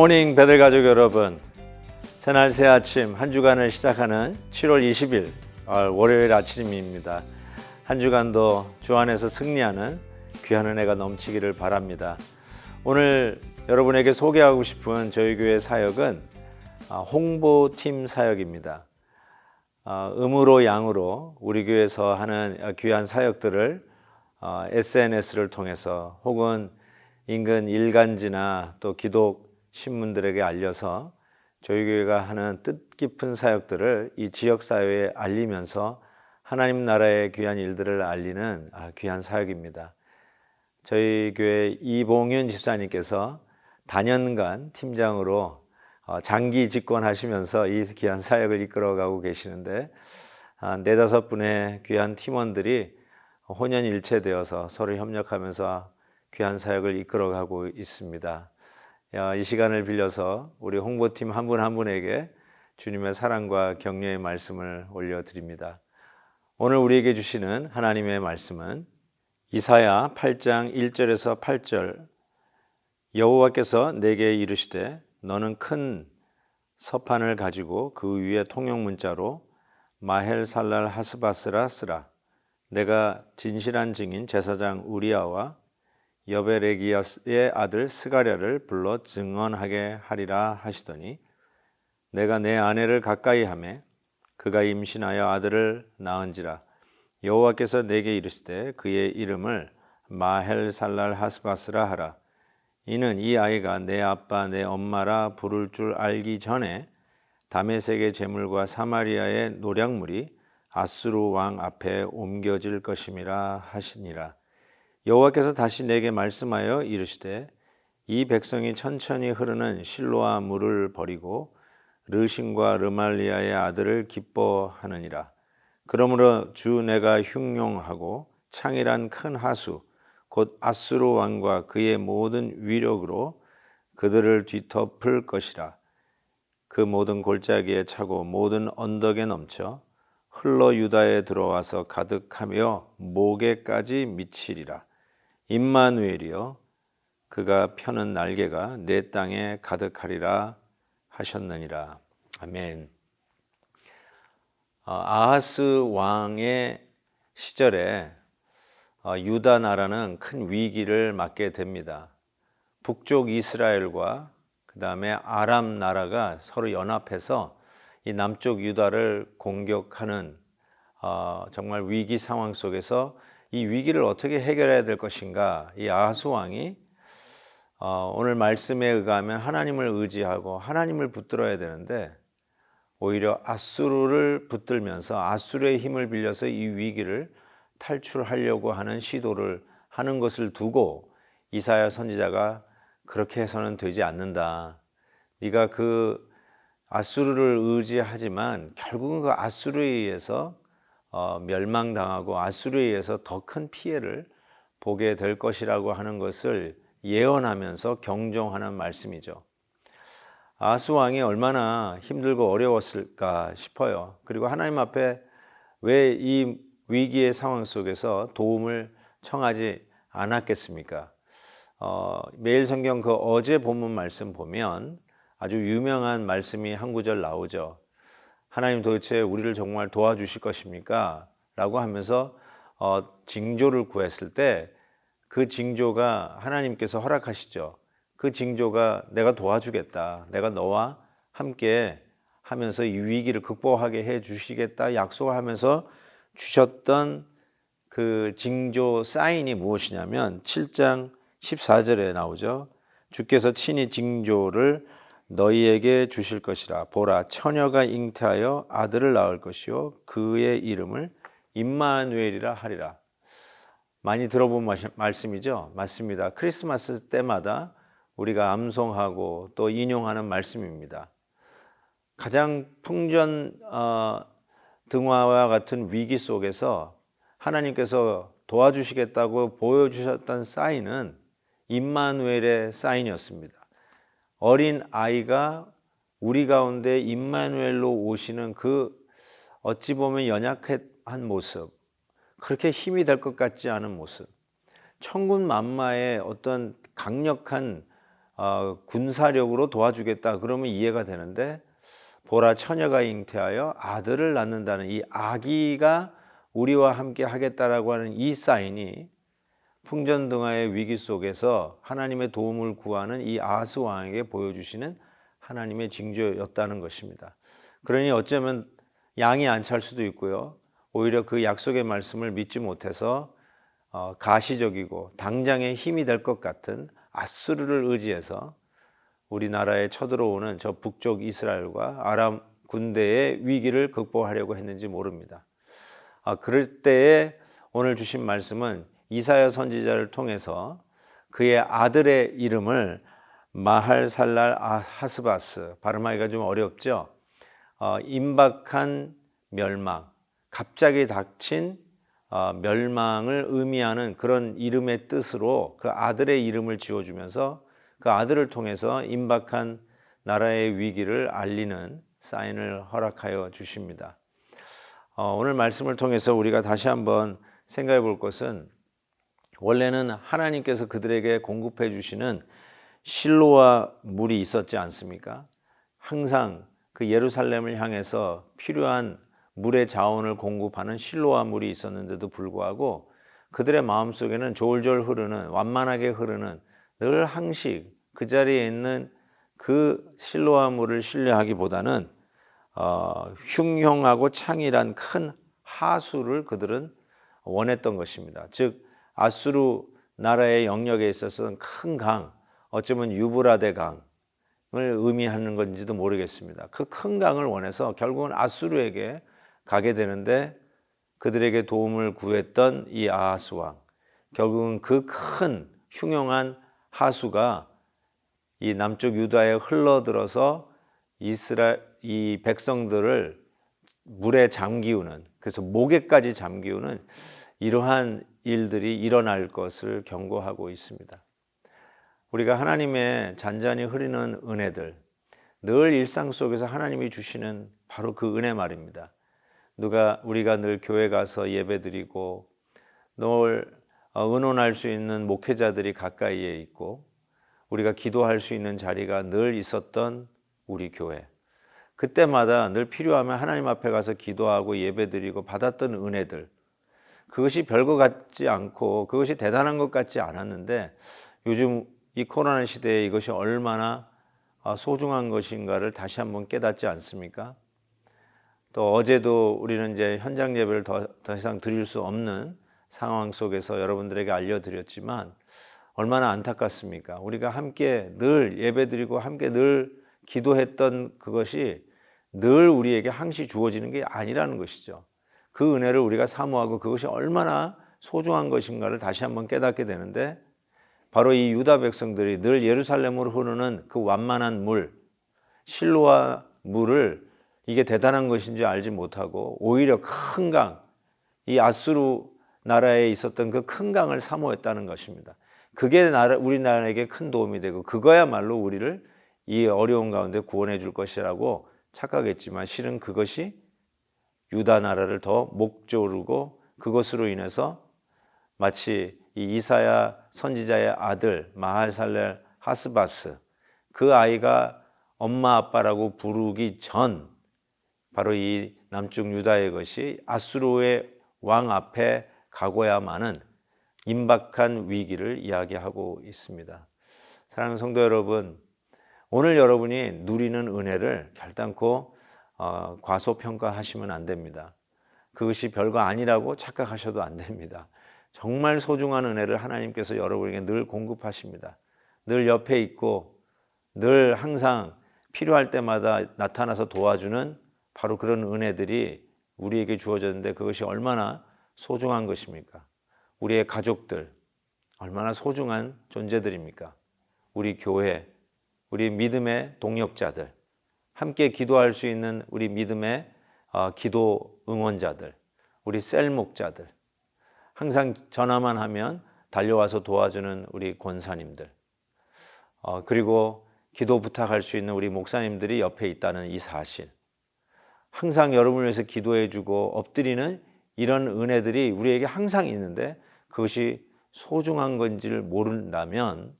굿모닝 배들 가족 여러분. 새날 새 아침 한 주간을 시작하는 7월 20일 어, 월요일 아침입니다. 한 주간도 주 안에서 승리하는 귀한 은혜가 넘치기를 바랍니다. 오늘 여러분에게 소개하고 싶은 저희 교회 사역은 아, 홍보팀 사역입니다. 아, 음으로 양으로 우리 교회에서 하는 귀한 사역들을 어, SNS를 통해서 혹은 인근 일간지나 또 기독 신문들에게 알려서 저희 교회가 하는 뜻깊은 사역들을 이 지역 사회에 알리면서 하나님 나라의 귀한 일들을 알리는 아, 귀한 사역입니다. 저희 교회 이봉윤 집사님께서 단연간 팀장으로 어, 장기 집권하시면서 이 귀한 사역을 이끌어가고 계시는데 아, 네다섯 분의 귀한 팀원들이 혼연일체되어서 서로 협력하면서 귀한 사역을 이끌어가고 있습니다. 이 시간을 빌려서 우리 홍보팀 한분한 분에게 주님의 사랑과 격려의 말씀을 올려드립니다. 오늘 우리에게 주시는 하나님의 말씀은 이사야 8장 1절에서 8절 여호와께서 내게 이르시되 너는 큰 서판을 가지고 그 위에 통용 문자로 마헬살랄 하스바스라 쓰라 내가 진실한 증인 제사장 우리아와 여베레기야스의 아들 스가랴를 불러 증언하게 하리라 하시더니 내가 내 아내를 가까이 하매 그가 임신하여 아들을 낳은지라. 여호와께서 내게 이르시되 그의 이름을 마헬살랄 하스바스라 하라. 이는 이 아이가 내 아빠 내 엄마라 부를 줄 알기 전에 다메섹의 제물과 사마리아의 노략물이 아수르 왕 앞에 옮겨질 것임이라 하시니라 여호와께서 다시 내게 말씀하여 이르시되 이 백성이 천천히 흐르는 실로아 물을 버리고 르신과 르말리아의 아들을 기뻐하느니라. 그러므로 주 내가 흉용하고 창이란 큰 하수 곧 아수르 왕과 그의 모든 위력으로 그들을 뒤덮을 것이라. 그 모든 골짜기에 차고 모든 언덕에 넘쳐 흘러 유다에 들어와서 가득하며 목에까지 미치리라. 임마누엘이여 그가 펴는 날개가 내 땅에 가득하리라 하셨느니라. 아멘. 어, 아하스 왕의 시절에 어, 유다 나라는 큰 위기를 맞게 됩니다. 북쪽 이스라엘과 그 다음에 아람 나라가 서로 연합해서 이 남쪽 유다를 공격하는 어, 정말 위기 상황 속에서 이 위기를 어떻게 해결해야 될 것인가? 이 아하스 왕이 어, 오늘 말씀에 의하면 하나님을 의지하고 하나님을 붙들어야 되는데 오히려 아수르를 붙들면서 아수르의 힘을 빌려서 이 위기를 탈출하려고 하는 시도를 하는 것을 두고 이사야 선지자가 그렇게 해서는 되지 않는다. 네가 그 아수르를 의지하지만 결국은 그 아수르에 의해서 어, 멸망당하고 아수르에 의해서 더 큰 피해를 보게 될 것이라고 하는 것을 예언하면서 경종하는 말씀이죠. 아스 왕이 얼마나 힘들고 어려웠을까 싶어요. 그리고 하나님 앞에 왜 이 위기의 상황 속에서 도움을 청하지 않았겠습니까? 어, 매일 성경 그 어제 본문 말씀 보면 아주 유명한 말씀이 한 구절 나오죠. 하나님 도대체 우리를 정말 도와주실 것입니까? 라고 하면서 어, 징조를 구했을 때 그 징조가 하나님께서 허락하시죠. 그 징조가 내가 도와주겠다. 내가 너와 함께 하면서 이 위기를 극복하게 해 주시겠다 약속을 하면서 주셨던 그 징조 사인이 무엇이냐면 7장 14절에 나오죠. 주께서 친히 징조를 너희에게 주실 것이라 보라 처녀가 잉태하여 아들을 낳을 것이요 그의 이름을 임마누엘이라 하리라. 많이 들어본 말씀이죠. 맞습니다. 크리스마스 때마다 우리가 암송하고 또 인용하는 말씀입니다. 가장 풍전 어, 등화와 같은 위기 속에서 하나님께서 도와주시겠다고 보여주셨던 사인은 임마누엘의 사인이었습니다. 어린 아이가 우리 가운데 임마누엘로 오시는 그 어찌 보면 연약한 모습, 그렇게 힘이 될 것 같지 않은 모습, 천군 만마의 어떤 강력한 어, 군사력으로 도와주겠다 그러면 이해가 되는데 보라 처녀가 잉태하여 아들을 낳는다는 이 아기가 우리와 함께 하겠다라고 하는 이 사인이 풍전등화의 위기 속에서 하나님의 도움을 구하는 이 아하스 왕에게 보여주시는 하나님의 징조였다는 것입니다. 그러니 어쩌면 양이 안 찰 수도 있고요. 오히려 그 약속의 말씀을 믿지 못해서 어, 가시적이고 당장의 힘이 될 것 같은 아수르를 의지해서 우리나라에 쳐들어오는 저 북쪽 이스라엘과 아람 군대의 위기를 극복하려고 했는지 모릅니다. 아, 그럴 때에 오늘 주신 말씀은 이사야 선지자를 통해서 그의 아들의 이름을 마할살랄 하스바스 발음하기가 좀 어렵죠. 어, 임박한 멸망, 갑자기 닥친 어, 멸망을 의미하는 그런 이름의 뜻으로 그 아들의 이름을 지어주면서 그 아들을 통해서 임박한 나라의 위기를 알리는 사인을 허락하여 주십니다. 어, 오늘 말씀을 통해서 우리가 다시 한번 생각해 볼 것은 원래는 하나님께서 그들에게 공급해 주시는 실로와 물이 있었지 않습니까? 항상 그 예루살렘을 향해서 필요한 물의 자원을 공급하는 실로와 물이 있었는데도 불구하고 그들의 마음속에는 졸졸 흐르는 완만하게 흐르는 늘 항식 그 자리에 있는 그 실로와 물을 신뢰하기보다는 어, 흉흉하고 창이란 큰 하수를 그들은 원했던 것입니다. 즉 아수르 나라의 영역에 있어서는 큰 강, 어쩌면 유브라데 강을 의미하는 건지도 모르겠습니다. 그 큰 강을 원해서 결국은 아수르에게 가게 되는데 그들에게 도움을 구했던 이 아하스 왕 결국은 그 큰 흉흉한 하수가 이 남쪽 유다에 흘러들어서 이스라엘 이 백성들을 물에 잠기우는 그래서 목에까지 잠기우는 이러한 일들이 일어날 것을 경고하고 있습니다. 우리가 하나님의 잔잔히 흐리는 은혜들 늘 일상 속에서 하나님이 주시는 바로 그 은혜 말입니다. 누가 우리가 늘 교회 가서 예배드리고 늘 어, 의논할 수 있는 목회자들이 가까이에 있고 우리가 기도할 수 있는 자리가 늘 있었던 우리 교회. 그때마다 늘 필요하면 하나님 앞에 가서 기도하고 예배드리고 받았던 은혜들. 그것이 별거 같지 않고 그것이 대단한 것 같지 않았는데 요즘 이 코로나 시대에 이것이 얼마나 아, 소중한 것인가를 다시 한번 깨닫지 않습니까? 또 어제도 우리는 이제 현장 예배를 더, 더 이상 드릴 수 없는 상황 속에서 여러분들에게 알려드렸지만 얼마나 안타깝습니까? 우리가 함께 늘 예배드리고 함께 늘 기도했던 그것이 늘 우리에게 항시 주어지는 게 아니라는 것이죠. 그 은혜를 우리가 사모하고 그것이 얼마나 소중한 것인가를 다시 한번 깨닫게 되는데 바로 이 유다 백성들이 늘 예루살렘으로 흐르는 그 완만한 물, 실로와 물을 이게 대단한 것인지 알지 못하고 오히려 큰 강, 이 아수르 나라에 있었던 그 큰 강을 사모했다는 것입니다. 그게 나라, 우리나라에게 큰 도움이 되고 그거야말로 우리를 이 어려운 가운데 구원해 줄 것이라고 착각했지만 실은 그것이 유다 나라를 더 목조르고 그것으로 인해서 마치 이 이사야 선지자의 아들 마할살렐 하스바스 그 아이가 엄마 아빠라고 부르기 전 바로 이 남쪽 유다의 것이 아수르의 왕 앞에 가고야만은 임박한 위기를 이야기하고 있습니다. 사랑하는 성도 여러분, 오늘 여러분이 누리는 은혜를 결단코 어, 과소평가하시면 안 됩니다. 그것이 별거 아니라고 착각하셔도 안 됩니다. 정말 소중한 은혜를 하나님께서 여러분에게 늘 공급하십니다. 늘 옆에 있고 늘 항상 필요할 때마다 나타나서 도와주는 바로 그런 은혜들이 우리에게 주어졌는데 그것이 얼마나 소중한 것입니까? 우리의 가족들 얼마나 소중한 존재들입니까? 우리 교회, 우리 믿음의 동역자들, 함께 기도할 수 있는 우리 믿음의 어, 기도 응원자들, 우리 셀 목자들, 항상 전화만 하면 달려와서 도와주는 우리 권사님들, 어, 그리고 기도 부탁할 수 있는 우리 목사님들이 옆에 있다는 이 사실, 항상 여러분을 위해서 기도해주고 엎드리는 이런 은혜들이 우리에게 항상 있는데 그것이 소중한 건지를 모른다면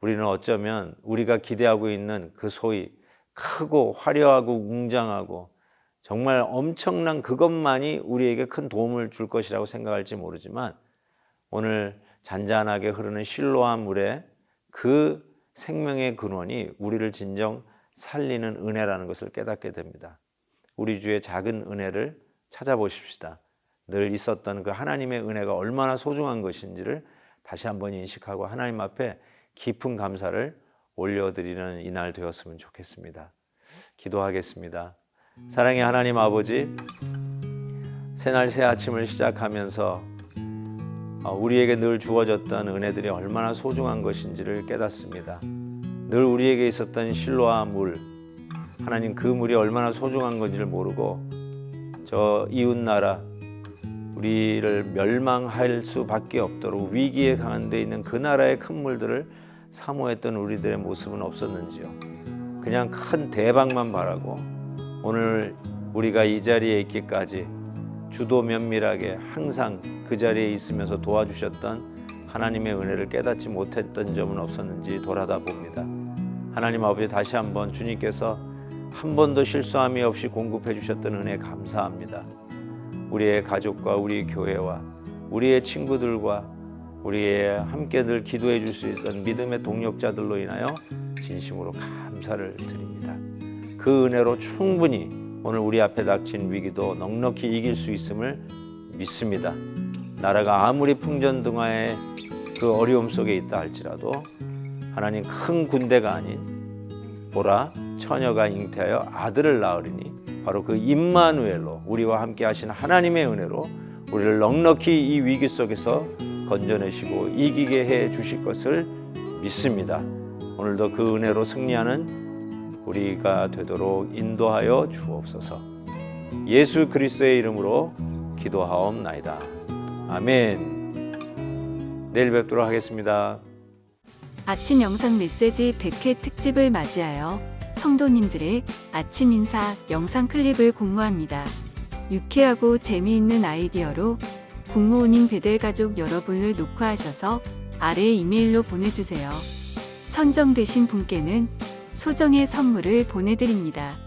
우리는 어쩌면 우리가 기대하고 있는 그 소위 크고 화려하고 웅장하고 정말 엄청난 그것만이 우리에게 큰 도움을 줄 것이라고 생각할지 모르지만 오늘 잔잔하게 흐르는 실로암 물에 그 생명의 근원이 우리를 진정 살리는 은혜라는 것을 깨닫게 됩니다. 우리 주의 작은 은혜를 찾아보십시다. 늘 있었던 그 하나님의 은혜가 얼마나 소중한 것인지를 다시 한번 인식하고 하나님 앞에 깊은 감사를 올려드리는 이날 되었으면 좋겠습니다. 기도하겠습니다. 사랑의 하나님 아버지, 새날 새 아침을 시작하면서 어, 우리에게 늘 주어졌던 은혜들이 얼마나 소중한 것인지를 깨닫습니다. 늘 우리에게 있었던 실로와 물, 하나님 그 물이 얼마나 소중한 건지를 모르고 저 이웃 나라 우리를 멸망할 수밖에 없도록 위기에 강한 데 있는 그 나라의 큰 물들을 사모했던 우리들의 모습은 없었는지요. 그냥 큰 대박만 바라고 오늘 우리가 이 자리에 있기까지 주도 면밀하게 항상 그 자리에 있으면서 도와주셨던 하나님의 은혜를 깨닫지 못했던 점은 없었는지 돌아다 봅니다. 하나님 아버지 다시 한번 주님께서 한 번도 실수함이 없이 공급해 주셨던 은혜 감사합니다. 우리의 가족과 우리 교회와 우리의 친구들과 우리의 함께 늘 기도해 줄 수 있던 믿음의 동력자들로 인하여 진심으로 감사를 드립니다. 그 은혜로 충분히 오늘 우리 앞에 닥친 위기도 넉넉히 이길 수 있음을 믿습니다. 나라가 아무리 풍전등화의 그 어려움 속에 있다 할지라도 하나님 큰 군대가 아닌 보라 처녀가 잉태하여 아들을 낳으리니 바로 그 임마누엘로 우리와 함께 하신 하나님의 은혜로 우리를 넉넉히 이 위기 속에서 건져내시고 이기게 해 주실 것을 믿습니다. 오늘도 그 은혜로 승리하는 우리가 되도록 인도하여 주옵소서. 예수 그리스도의 이름으로 기도하옵나이다. 아멘. 내일 뵙도록 하겠습니다. 아침 영상 메시지 100회 특집을 맞이하여 성도님들의 아침 인사 영상 클립을 공모합니다. 유쾌하고 재미있는 아이디어로 국무원인 베델 가족 여러분을 녹화하셔서 아래 이메일로 보내주세요. 선정되신 분께는 소정의 선물을 보내드립니다.